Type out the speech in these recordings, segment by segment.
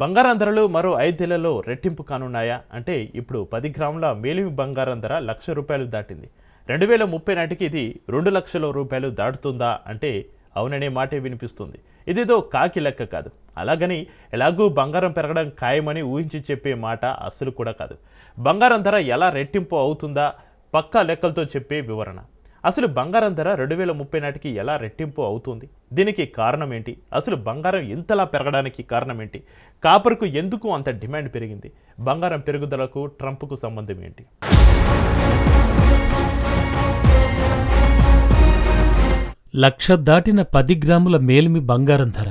బంగారం ధరలు మరో ఐదేళ్ళలో రెట్టింపు కానున్నాయా? అంటే ఇప్పుడు పది గ్రాముల మేలిమి బంగారం ధర లక్ష రూపాయలు దాటింది. రెండు వేల ముప్పై నాటికి ఇది రెండు లక్షల రూపాయలు దాటుతుందా? అంటే అవుననే మాటే వినిపిస్తుంది. ఇదేదో కాకి లెక్క కాదు. అలాగని ఎలాగూ బంగారం పెరగడం ఖాయమని ఊహించి చెప్పే మాట అస్సలు కూడా కాదు. బంగారం ధర ఎలా రెట్టింపు అవుతుందా? పక్కా లెక్కలతో చెప్పే వివరణ. అసలు బంగారం ధర రెండు వేల ముప్పై నాటికి ఎలా రెట్టింపు అవుతుంది? దీనికి కారణం ఏంటి? అసలు బంగారం ఇంతలా పెరగడానికి కారణం ఏంటి? కాపర్కు ఎందుకు అంత డిమాండ్ పెరిగింది? బంగారం పెరుగుదలకు ట్రంప్కు సంబంధం ఏంటి? లక్ష దాటిన పది గ్రాముల మేలిమి బంగారం ధర.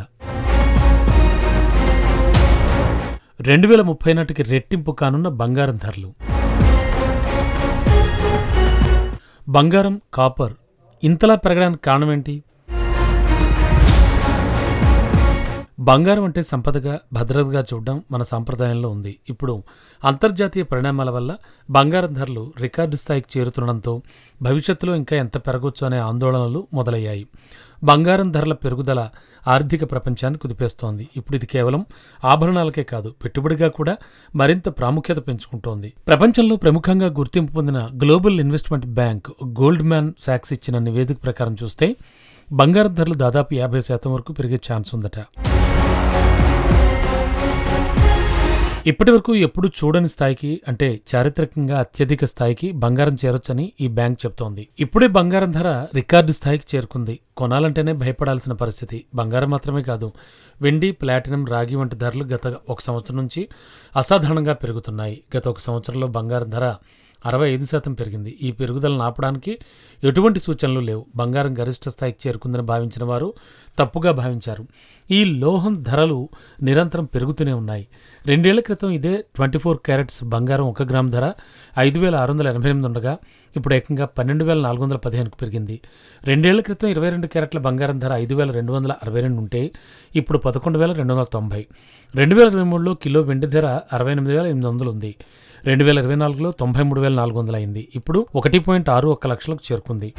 రెండు వేల ముప్పై నాటికి రెట్టింపు కానున్న బంగారం ధరలు. బంగారం కాపర్ ఇంతలా పెరగడానికి కారణం బంగారం అంటే సంపదగా భద్రతగా చూడడం మన సాంప్రదాయంలో ఉంది. ఇప్పుడు అంతర్జాతీయ పరిణామాల వల్ల బంగారం ధరలు రికార్డు స్థాయికి చేరుతుండడంతో భవిష్యత్తులో ఇంకా ఎంత పెరగొచ్చు అనే ఆందోళనలు మొదలయ్యాయి. బంగారం ధరల పెరుగుదల ఆర్థిక ప్రపంచాన్ని కుదిపేస్తోంది. ఇప్పుడు ఇది కేవలం ఆభరణాలకే కాదు పెట్టుబడిగా కూడా మరింత ప్రాముఖ్యత పెంచుకుంటోంది. ప్రపంచంలో ప్రముఖంగా గుర్తింపు పొందిన global investment bank Goldman శాక్స్ ఇచ్చిన నివేదిక ప్రకారం చూస్తే బంగారం ధరలు దాదాపు యాభై శాతం వరకు పెరిగే ఛాన్స్ ఉందట. ఇప్పటి వరకు ఎప్పుడు చూడని స్థాయికి అంటే చారిత్రకంగా అత్యధిక స్థాయికి బంగారం చేరొచ్చని ఈ బ్యాంక్ చెబుతోంది ఇప్పుడే బంగారం ధర రికార్డు స్థాయికి చేరుకుంది. కొనాలంటేనే భయపడాల్సిన పరిస్థితి. బంగారం మాత్రమే కాదు వెండి ప్లాటినం రాగి వంటి ధరలు గత ఒక సంవత్సరం నుంచి అసాధారణంగా పెరుగుతున్నాయి. గత ఒక సంవత్సరంలో బంగారం ధర అరవై ఐదు శాతం పెరిగింది. ఈ పెరుగుదలను ఆపడానికి ఎటువంటి సూచనలు లేవు. బంగారం గరిష్ట స్థాయికి చేరుకుందని భావించిన వారు తప్పుగా భావించారు. ఈ లోహం ధరలు నిరంతరం పెరుగుతూనే ఉన్నాయి. రెండేళ్ళ క్రితం ఇదే ట్వంటీ ఫోర్ క్యారెట్స్ బంగారం ఒక గ్రామ్ ధర ఐదు వేల ఆరు వందల ఎనభై ఎనిమిది ఉండగా ఇప్పుడు ఏకంగా పన్నెండు వేల నాలుగు వందల పదిహేనుకు పెరిగింది. రెండేళ్ళ క్రితం ఇరవై రెండు క్యారెట్ల బంగారం ధర ఐదు వేల రెండు వందల అరవై రెండు ఉంటే ఇప్పుడు పదకొండు వేల రెండు వందల తొంభై. రెండు వేల ఇరవై మూడులో కిలో వెండి ధర అరవై ఎనిమిది వేల ఎనిమిది వందలు ఉంది. రెండు వేల ఇరవై నాలుగులో తొంభై మూడు వేల నాలుగు వందలు అయింది ఇప్పుడు ఒకటి పాయింట్ ఆరు ఒక్క లక్షలకు చేరుకుంది.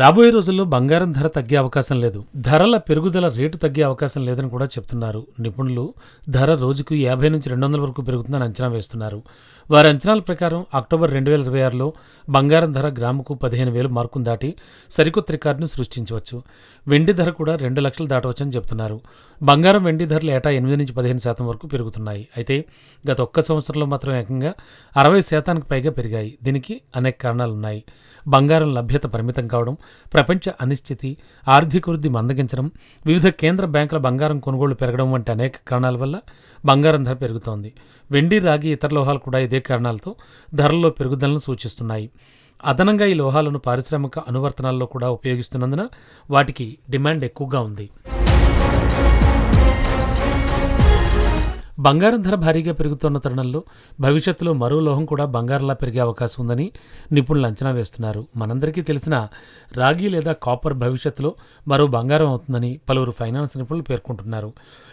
రాబోయే రోజుల్లో బంగారం ధర తగ్గే అవకాశం లేదు. ధరల పెరుగుదల రేటు తగ్గే అవకాశం లేదని కూడా చెప్తున్నారు. నిపుణులు ధర రోజుకు యాభై నుంచి రెండు వందల వరకు పెరుగుతుందని అంచనా వేస్తున్నారు. వారి అంచనాల ప్రకారం అక్టోబర్ రెండు వేల ఇరవై ఆరులో బంగారం ధర గ్రాముకు పదిహేను వేలు మార్కును దాటి సరికొత్త రికార్డును సృష్టించవచ్చు. వెండి ధర కూడా రెండు లక్షలు దాటవచ్చని చెప్తున్నారు. బంగారం వెండి ధరలు ఏటా ఎనిమిది నుంచి పదిహేను శాతం వరకు పెరుగుతున్నాయి. అయితే గత ఒక్క సంవత్సరంలో మాత్రం ఏకంగా అరవై శాతానికి పైగా పెరిగాయి. దీనికి అనేక కారణాలున్నాయి. బంగారం లభ్యత పరిమితం కావడం ప్రపంచ అనిశ్చితి ఆర్థిక వృద్ధి మందగించడం వివిధ కేంద్ర బ్యాంకుల బంగారం కొనుగోళ్ళు పెరగడం వంటి అనేక కారణాల వల్ల బంగారం ధర పెరుగుతోంది. వెండి రాగి ఇతర లోహాలు కూడా ఇదే కారణాలతో ధరల్లో పెరుగుదలను సూచిస్తున్నాయి. అదనంగా ఈ లోహాలను పారిశ్రామిక అనువర్తనాల్లో కూడా ఉపయోగిస్తున్నందున వాటికి డిమాండ్ ఎక్కువగా ఉంది. బంగారం ధర భారీగా పెరుగుతున్న తరుణంలో భవిష్యత్తులో మరో లోహం కూడా బంగారంలా పెరిగే అవకాశం ఉందని నిపుణులు అంచనా వేస్తున్నారు. మనందరికీ తెలిసిన రాగి లేదా కాపర్ భవిష్యత్తులో మరో బంగారం అవుతుందని పలువురు ఫైనాన్స్ నిపుణులు పేర్కొంటున్నారు.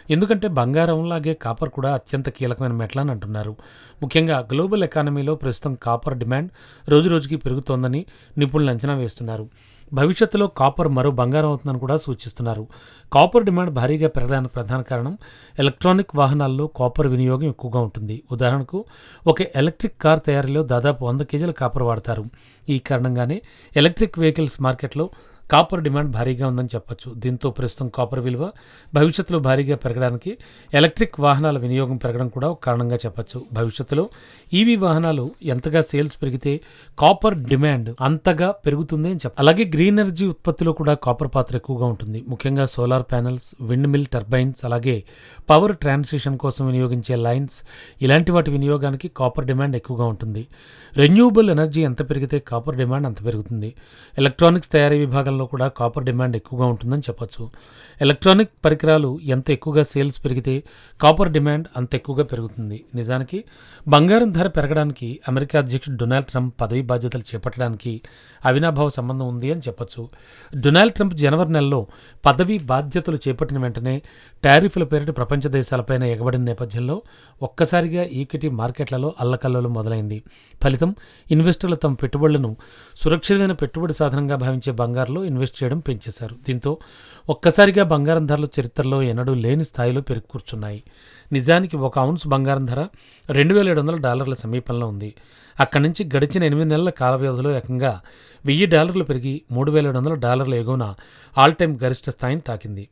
ఎందుకంటే బంగారంలాగే కాపర్ కూడా అత్యంత కీలకమైన మెట్ల అని అంటున్నారు. ముఖ్యంగా గ్లోబల్ ఎకానమీలో ప్రస్తుతం కాపర్ డిమాండ్ రోజురోజుకి పెరుగుతోందని నిపుణులు అంచనా వేస్తున్నారు. భవిష్యత్తులో కాపర్ మరో బంగారం అవుతుందని కూడా సూచిస్తున్నారు. కాపర్ డిమాండ్ భారీగా పెరగడానికి ప్రధాన కారణం ఎలక్ట్రానిక్ వాహనాల్లో కాపర్ వినియోగం ఎక్కువగా ఉంటుంది. ఉదాహరణకు ఒక ఎలక్ట్రిక్ కార్ తయారీలో దాదాపు వంద కేజీల కాపర్ వాడతారు. ఈ కారణంగానే ఎలక్ట్రిక్ వెహికల్స్ మార్కెట్లో కాపర్ డిమాండ్ భారీగా ఉందని చెప్పొచ్చు. దీంతో ప్రస్తుతం కాపర్ విలువ భవిష్యత్తులో భారీగా పెరగడానికి ఎలక్ట్రిక్ వాహనాల వినియోగం పెరగడం కూడా ఒక కారణంగా చెప్పొచ్చు. భవిష్యత్తులో ఈవీ వాహనాలు ఎంతగా సేల్స్ పెరిగితే కాపర్ డిమాండ్ అంతగా పెరుగుతుంది అని చెప్పాలి అలాగే గ్రీన్ ఎనర్జీ ఉత్పత్తిలో కూడా కాపర్ పాత్ర ఎక్కువగా ఉంటుంది. ముఖ్యంగా solar panels wind mill turbines అలాగే పవర్ ట్రాన్స్మిషన్ కోసం వినియోగించే లైన్స్ ఇలాంటి వాటి వినియోగానికి కాపర్ డిమాండ్ ఎక్కువగా ఉంటుంది. రెన్యూబుల్ ఎనర్జీ ఎంత పెరిగితే కాపర్ డిమాండ్ అంత పెరుగుతుంది. ఎలక్ట్రానిక్స్ తయారీ విభాగంలో కూడా కాపర్ డిమాండ్ ఎక్కువగా ఉంటుందని చెప్పొచ్చు. ఎలక్ట్రానిక్ పరికరాలు ఎంత ఎక్కువగా సేల్స్ పెరిగితే కాపర్ డిమాండ్ అంత ఎక్కువగా పెరుగుతుంది. నిజానికి బంగారం ధర పెరగడానికి అమెరికా అధ్యక్షుడు డొనాల్డ్ ట్రంప్ పదవి బాధ్యతలు చేపట్టడానికి అవినాభావ సంబంధం ఉంది అని చెప్పొచ్చు. డొనాల్డ్ ట్రంప్ జనవరి నెలలో పదవి బాధ్యతలు చేపట్టిన వెంటనే టారిఫ్ల పేరిట ప్రపంచ దేశాలపైన ఎగబడిన నేపథ్యంలో ఒక్కసారిగా ఈక్విటీ మార్కెట్లలో అల్లకల్లోలు మొదలైంది. ఫలితం ఇన్వెస్టర్లు తమ పెట్టుబడులను సురక్షితమైన పెట్టుబడి సాధనంగా భావించే బంగారులో ఇన్వెస్ట్ చేయడం పెంచేశారు. దీంతో ఒక్కసారిగా బంగారం ధరలు చరిత్రలో ఎన్నడూ లేని స్థాయిలో పెరిగి కూర్చున్నాయి నిజానికి ఒక ఔన్స్ బంగారం ధర రెండు వేల ఏడు వందల డాలర్ల సమీపంలో ఉంది. అక్కడి నుంచి గడిచిన ఎనిమిది నెలల కాల వ్యవధిలో ఏకంగా వెయ్యి డాలర్లు పెరిగి మూడు వేల ఏడు వందల డాలర్ల ఎగువన ఆల్ టైమ్ గరిష్ట స్థాయిని తాకింది.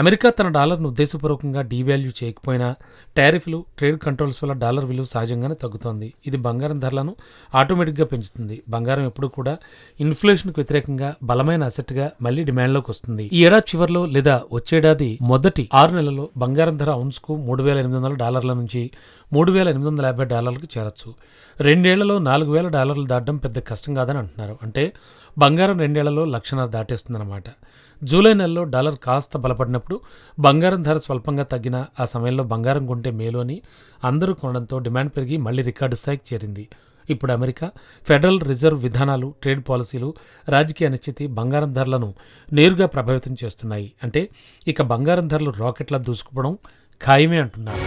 అమెరికా తన డాలర్ను ఉద్దేశపూర్వకంగా డీవాల్యూ చేయకపోయినా టారిఫ్లు ట్రేడ్ కంట్రోల్స్ వల్ల డాలర్ విలువ సహజంగానే తగ్గుతోంది. ఇది బంగారం ధరలను ఆటోమేటిక్గా పెంచుతుంది. బంగారం ఎప్పుడు కూడా ఇన్ఫ్లేషన్కు వ్యతిరేకంగా బలమైన అసెట్గా మళ్ళీ డిమాండ్లోకి వస్తుంది. ఈ ఏడాది చివరిలో లేదా వచ్చేడాది మొదటి ఆరు నెలల్లో బంగారం ధర ఔన్స్కు మూడు వేల ఎనిమిది వందల డాలర్ల నుంచి మూడు వేల ఎనిమిది వందల యాభై డాలర్లకు చేరొచ్చు. రెండేళ్ళలో నాలుగు వేల డాలర్లు దాటడం పెద్ద కష్టం కాదని అంటున్నారు. అంటే బంగారం రెండేళ్ళలో లక్షన్నర దాటేస్తుందన్నమాట. జూలై నెలలో డాలర్ కాస్త బలపడినప్పుడు బంగారం ధర స్వల్పంగా తగ్గిన ఆ సమయంలో బంగారం కొంటే మేలు అని అందరూ కొనడంతో డిమాండ్ పెరిగి మళ్ళీ రికార్డు స్థాయికి చేరింది. ఇప్పుడు అమెరికా ఫెడరల్ రిజర్వ్ విధానాలు ట్రేడ్ పాలసీలు రాజకీయ అనిశ్చితి బంగారం ధరలను నేరుగా ప్రభావితం చేస్తున్నాయి. అంటే ఇక బంగారం ధరలు రాకెట్లా దూసుకుపోవడం ఖాయమే అంటున్నారు.